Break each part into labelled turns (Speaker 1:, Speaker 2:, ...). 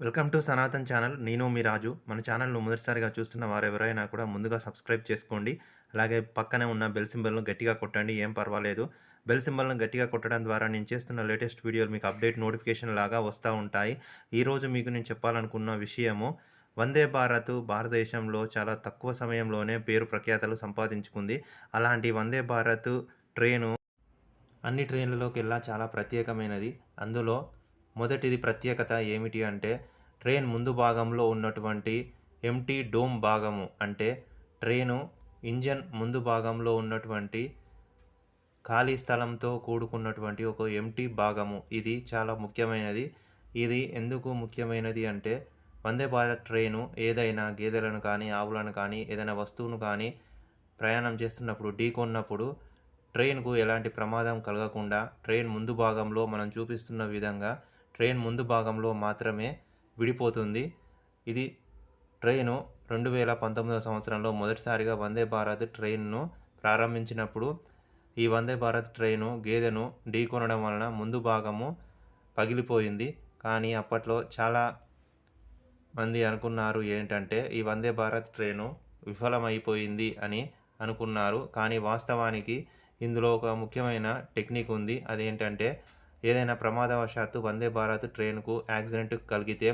Speaker 1: Welcome to Sanatan channel. నేను మీ రాజు. మన ఛానల్ను మొదటిసారిగా చూస్తున్న వారు ఎవరైనా కూడా ముందుగా సబ్స్క్రైబ్ చేసుకోండి. అలాగే పక్కనే ఉన్న బెల్ సింబల్ను గట్టిగా కొట్టండి. ఏం పర్వాలేదు. బెల్ సింబల్ను గట్టిగా కొట్టడం ద్వారా నేను చేస్తున్న లేటెస్ట్ వీడియోలు మీకు అప్డేట్ నోటిఫికేషన్ లాగా వస్తూ ఉంటాయి. ఈరోజు మీకు నేను చెప్పాలనుకున్న విషయము వందే భారత్ భారతదేశంలో చాలా తక్కువ సమయంలోనే పేరు ప్రఖ్యాతలు సంపాదించుకుంది. అలాంటి వందే భారత్ ట్రైను అన్ని ట్రైన్లలోకెల్లా చాలా ప్రత్యేకమైనది. అందులో మొదటిది ప్రత్యేకత ఏమిటి అంటే ట్రైన్ ముందు భాగంలో ఉన్నటువంటి ఎంటీ డోమ్ భాగము అంటే ట్రైను ఇంజన్ ముందు భాగంలో ఉన్నటువంటి ఖాళీ స్థలంతో కూడుకున్నటువంటి ఒక ఎంటీ భాగము. ఇది చాలా ముఖ్యమైనది. ఇది ఎందుకు ముఖ్యమైనది అంటే వందే భారత్ ట్రైను ఏదైనా గేదెలను కానీ ఆవులను కానీ ఏదైనా వస్తువును కానీ ప్రయాణం చేస్తున్నప్పుడు ఢీకొన్నప్పుడు ట్రైన్కు ఎలాంటి ప్రమాదం కలగకుండా ట్రైన్ ముందు భాగంలో మనం చూపిస్తున్న విధంగా ట్రైన్ ముందు భాగంలో మాత్రమే విడిపోతుంది. ఇది ట్రైను రెండు వేల పంతొమ్మిదవ సంవత్సరంలో మొదటిసారిగా వందే భారత్ ట్రైన్ను ప్రారంభించినప్పుడు ఈ వందే భారత్ ట్రైను గేదెను ఢీకొనడం వలన ముందు భాగము పగిలిపోయింది. కానీ అప్పట్లో చాలా మంది అనుకున్నారు ఏంటంటే ఈ వందే భారత్ ట్రైను విఫలమైపోయింది అని అనుకున్నారు. కానీ వాస్తవానికి ఇందులో ఒక ముఖ్యమైన టెక్నిక్ ఉంది. అదేంటంటే ఏదైనా ప్రమాదవశాత్తు వందే భారత్ ట్రైన్కు యాక్సిడెంట్ కలిగితే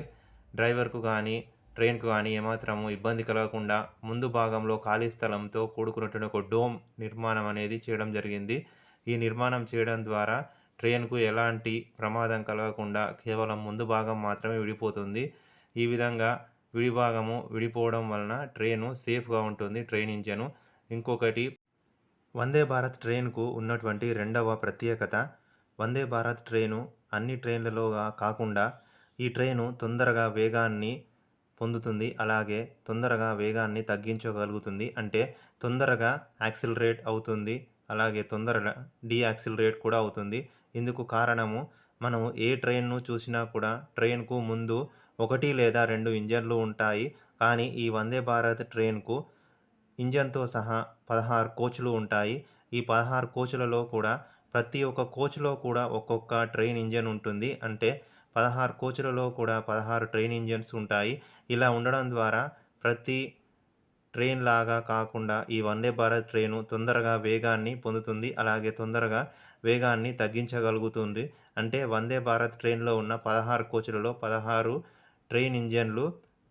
Speaker 1: డ్రైవర్కు కానీ ట్రైన్కు కానీ ఏమాత్రము ఇబ్బంది కలగకుండా ముందు భాగంలో ఖాళీ స్థలంతో కూడుకున్నటువంటి ఒక డోమ్ నిర్మాణం అనేది చేయడం జరిగింది. ఈ నిర్మాణం చేయడం ద్వారా ట్రైన్కు ఎలాంటి ప్రమాదం కలగకుండా కేవలం ముందు భాగం మాత్రమే విడిపోతుంది. ఈ విధంగా విడిభాగము విడిపోవడం వలన ట్రైను సేఫ్గా ఉంటుంది ట్రైన్ ఇంజను. ఇంకొకటి వందే భారత్ ట్రైన్కు ఉన్నటువంటి రెండవ ప్రత్యేకత వందే భారత్ ట్రైను అన్ని ట్రైన్లలోగా కాకుండా ఈ ట్రైను తొందరగా వేగాన్ని పొందుతుంది. అలాగే తొందరగా వేగాన్ని తగ్గించగలుగుతుంది. అంటే తొందరగా యాక్సిలరేట్ అవుతుంది. అలాగే తొందరగా డీయాక్సిలరేట్ కూడా అవుతుంది. ఇందుకు కారణము మనము ఏ ట్రైన్ను చూసినా కూడా ట్రైన్కు ముందు ఒకటి లేదా రెండు ఇంజన్లు ఉంటాయి. కానీ ఈ వందే భారత్ ట్రైన్కు ఇంజన్తో సహా పదహారు కోచ్లు ఉంటాయి. ఈ పదహారు కోచ్లలో కూడా ప్రతి ఒక్క కోచ్లో కూడా ఒక్కొక్క ట్రైన్ ఇంజన్ ఉంటుంది. అంటే పదహారు కోచ్లలో కూడా పదహారు ట్రైన్ ఇంజన్స్ ఉంటాయి. ఇలా ఉండడం ద్వారా ప్రతి ట్రైన్ లాగా కాకుండా ఈ వందే భారత్ ట్రైను తొందరగా వేగాన్ని పొందుతుంది. అలాగే తొందరగా వేగాన్ని తగ్గించగలుగుతుంది. అంటే వందే భారత్ ట్రైన్లో ఉన్న పదహారు కోచ్లలో పదహారు ట్రైన్ ఇంజన్లు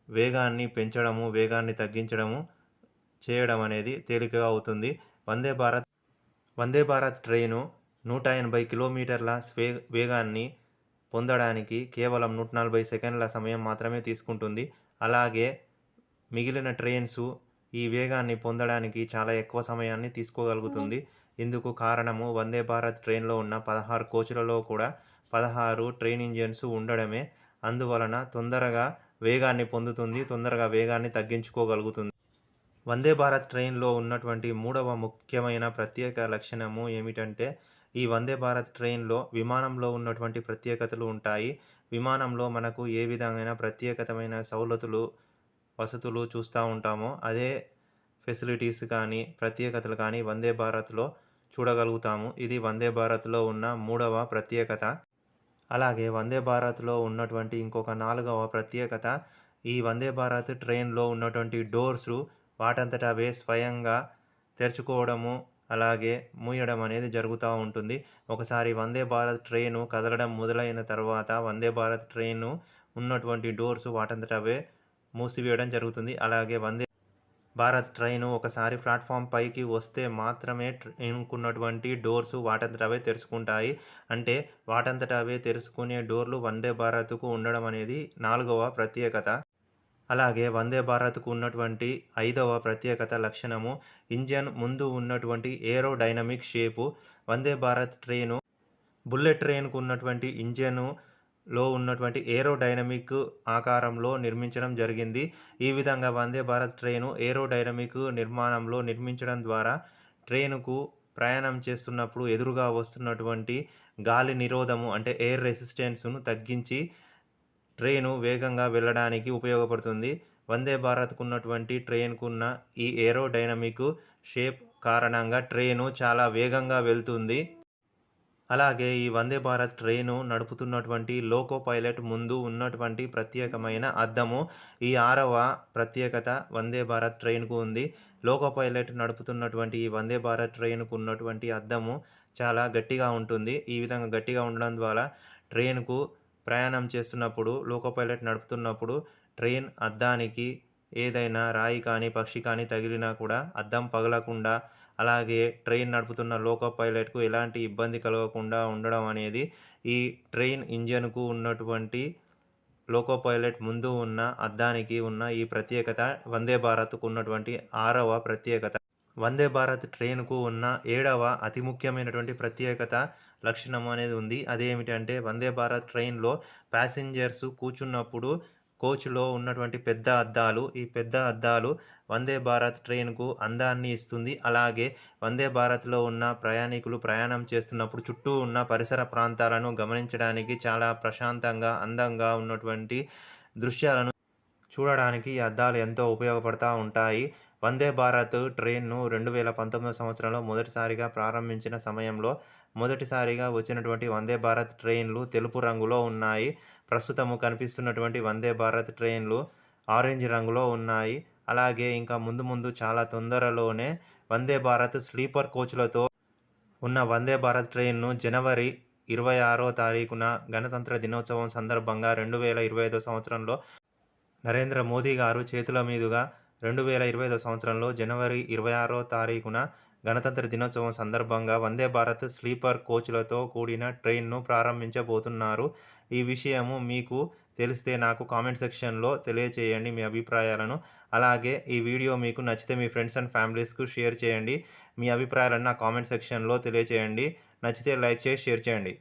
Speaker 1: వేగాన్ని పెంచడము వేగాన్ని తగ్గించడము చేయడం అనేది తేలికగా అవుతుంది. వందే భారత్ వందే భారత్ ట్రైను నూట ఎనభై కిలోమీటర్ల స్వే వేగాన్ని పొందడానికి కేవలం నూట నలభై సెకండ్ల సమయం మాత్రమే తీసుకుంటుంది. అలాగే మిగిలిన ట్రైన్స్ ఈ వేగాన్ని పొందడానికి చాలా ఎక్కువ సమయాన్ని తీసుకోగలుగుతుంది. ఇందుకు కారణము వందే భారత్ ట్రైన్లో ఉన్న పదహారు కోచ్లలో కూడా పదహారు ట్రైన్ ఇంజన్స్ ఉండడమే. అందువలన తొందరగా వేగాన్ని పొందుతుంది తొందరగా వేగాన్ని తగ్గించుకోగలుగుతుంది. వందే భారత్ ట్రైన్లో ఉన్నటువంటి మూడవ ముఖ్యమైన ప్రత్యేక లక్షణము ఏమిటంటే ఈ వందే భారత్ ట్రైన్లో విమానంలో ఉన్నటువంటి ప్రత్యేకతలు ఉంటాయి. విమానంలో మనకు ఏ విధమైన ప్రత్యేకతమైన సౌలతులు వసతులు చూస్తూ ఉంటామో అదే ఫెసిలిటీస్ కానీ ప్రత్యేకతలు కానీ వందే భారత్లో చూడగలుగుతాము. ఇది వందే భారత్లో ఉన్న మూడవ ప్రత్యేకత. అలాగే వందే భారత్లో ఉన్నటువంటి ఇంకొక నాలుగవ ప్రత్యేకత ఈ వందే భారత్ ట్రైన్లో ఉన్నటువంటి డోర్స్ వాటంతట అవే స్వయంగా తెరుచుకోవడము అలాగే మూయడం అనేది జరుగుతూ ఉంటుంది. ఒకసారి వందే భారత్ ట్రైను కదలడం మొదలైన తర్వాత వందే భారత్ ట్రైను ఉన్నటువంటి డోర్స్ వాటంతట అవే మూసివేయడం జరుగుతుంది. అలాగే వందే భారత్ ట్రైను ఒకసారి ప్లాట్ఫామ్ పైకి వస్తే మాత్రమే ట్రైన్కున్నటువంటి డోర్స్ వాటంతట అవే తెరుచుకుంటాయి. అంటే వాటంతట అవే తెరుచుకునే డోర్లు వందే భారత్కు ఉండడం అనేది నాలుగవ ప్రత్యేకత. అలాగే వందే భారత్కు ఉన్నటువంటి ఐదవ ప్రత్యేకత లక్షణము ఇంజన్ ముందు ఉన్నటువంటి aerodynamic shape. Vande Bharat train bullet ట్రైన్కు ఉన్నటువంటి ఇంజను లో ఉన్నటువంటి ఏరో డైనమిక్ ఆకారంలో నిర్మించడం జరిగింది. ఈ విధంగా Vande Bharat train aerodynamic నిర్మాణంలో నిర్మించడం ద్వారా ట్రైనుకు ప్రయాణం చేస్తున్నప్పుడు ఎదురుగా వస్తున్నటువంటి గాలి నిరోధము అంటే ఎయిర్ రెసిస్టెన్స్ను తగ్గించి ట్రైను వేగంగా వెళ్ళడానికి ఉపయోగపడుతుంది వందే భారత్కు ఉన్నటువంటి ట్రైన్కు ఉన్న ఈ ఏరో డైనమిక్ షేప్ కారణంగా ట్రైను చాలా వేగంగా వెళ్తుంది అలాగే ఈ వందే భారత్ ట్రైను నడుపుతున్నటువంటి లోకో పైలట్ ముందు ఉన్నటువంటి ప్రత్యేకమైన అద్దము ఈ ఆరవ ప్రత్యేకత వందే భారత్ ట్రైన్‌కు ఉంది. లోకో పైలట్ నడుపుతున్నటువంటి ఈ వందే భారత్ ట్రైన్‌కు ఉన్నటువంటి అద్దము చాలా గట్టిగా ఉంటుంది. ఈ విధంగా గట్టిగా ఉండడం ద్వారా ట్రైన్‌కు ప్రయాణం చేస్తున్నప్పుడు లోకో పైలట్ నడుపుతున్నప్పుడు ట్రైన్ అద్దానికి ఏదైనా రాయి కానీ, పక్షి కానీ తగిలినా కూడా అద్దం పగలకుండా అలాగే ట్రైన్ నడుపుతున్న లోకో పైలట్‌కు ఎలాంటి ఇబ్బంది కలగకుండా ఉండడం అనేది ఈ ట్రైన్ ఇంజన్‌కు ఉన్నటువంటి లోకో పైలట్ ముందు ఉన్న అద్దానికి ఉన్న ఈ ప్రత్యేకత వందే భారత్‌కు ఉన్నటువంటి ఆరవ ప్రత్యేకత. వందే భారత్ ట్రైన్‌కు ఉన్న ఏడవ అతి ముఖ్యమైనటువంటి ప్రత్యేకత లక్షణం అనేది ఉంది. అదేమిటంటే వందే భారత్ ట్రైన్‌లో ప్యాసింజర్స్ కూర్చున్నప్పుడు కోచ్‌లో ఉన్నటువంటి పెద్ద అద్దాలు ఈ పెద్ద అద్దాలు వందే భారత్ ట్రైన్‌కు అందాన్ని ఇస్తుంది. అలాగే వందే భారత్‌లో ఉన్న ప్రయాణికులు ప్రయాణం చేస్తున్నప్పుడు చుట్టూ ఉన్న పరిసర ప్రాంతాలను గమనించడానికి చాలా ప్రశాంతంగా, అందంగా ఉన్నటువంటి దృశ్యాలను చూడడానికి ఈ అద్దాలు ఎంతో ఉపయోగపడతా ఉంటాయి. వందే భారత్ ట్రైన్‌ను 2019 సంవత్సరంలో మొదటిసారిగా ప్రారంభించిన సమయంలో మొదటిసారిగా వచ్చినటువంటి వందే భారత్ ట్రైన్‌లు తెలుపు రంగులో ఉన్నాయి. ప్రస్తుతము కనిపిస్తున్నటువంటి వందే భారత్ ట్రైన్‌లు ఆరెంజ్ రంగులో ఉన్నాయి. అలాగే ఇంకా ముందు ముందు చాలా తొందరలోనే వందే భారత్ స్లీపర్ కోచ్‌లతో ఉన్న వందే భారత్ ట్రైన్‌ను జనవరి 26 తారీఖున గణతంత్ర దినోత్సవం సందర్భంగా 2025 సంవత్సరంలో నరేంద్ర మోదీ గారు చేతుల మీదుగా 2025 సంవత్సరంలో జనవరి 26 తారీఖున గణతంత్ర దినోత్సవం సందర్భంగా వందే భారత్ స్లీపర్ కోచ్‌లతో కూడిన ట్రైన్‌ను ప్రారంభించబోతున్నారు. ఈ విషయము మీకు తెలిస్తే నాకు కామెంట్ సెక్షన్‌లో తెలియచేయండి మీ అభిప్రాయాలను. అలాగే ఈ వీడియో మీకు నచ్చితే మీ ఫ్రెండ్స్ అండ్ ఫ్యామిలీస్‌కు షేర్ చేయండి. మీ అభిప్రాయాలను నా కామెంట్ సెక్షన్‌లో తెలియచేయండి. నచ్చితే లైక్ చేసి షేర్ చేయండి.